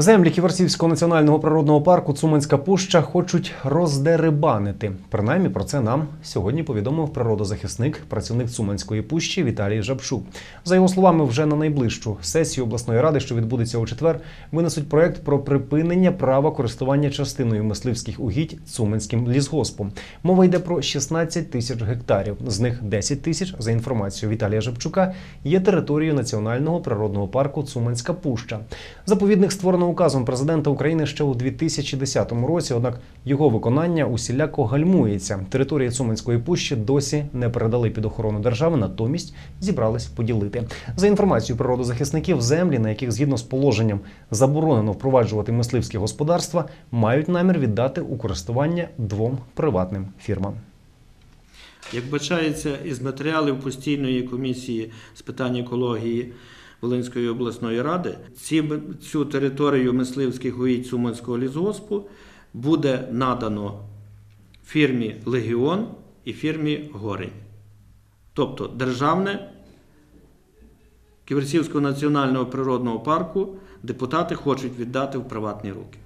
Землі Ківерцівського національного природного парку Цуманська Пуща хочуть роздерибанити. Принаймні про це нам сьогодні повідомив природозахисник, працівник Цуманської пущі Віталій Жабшук. За його словами, вже на найближчу сесію обласної ради, що відбудеться у четвер, винесуть проект про припинення права користування частиною мисливських угідь Цуманським лісгоспом. Мова йде про 16 тисяч гектарів. З них 10 тисяч, за інформацією Віталія Жабчука, є територією національного природного парку Цуманська Пуща. Заповідник створено указом президента України ще у 2010 році. Однак його виконання усіляко гальмується. Території Цуманської пущі досі не передали під охорону держави, натомість зібрались поділити. За інформацією природозахисників, землі, на яких згідно з положенням заборонено впроваджувати мисливські господарства, мають намір віддати у користування двом приватним фірмам. Як бачається із матеріалів постійної комісії з питань екології Волинської обласної ради, ці, цю територію мисливських угідь Суманського лісгоспу буде надано фірмі Легіон і фірмі Горень. Тобто державне Ківерсівського національного природного парку депутати хочуть віддати в приватні руки.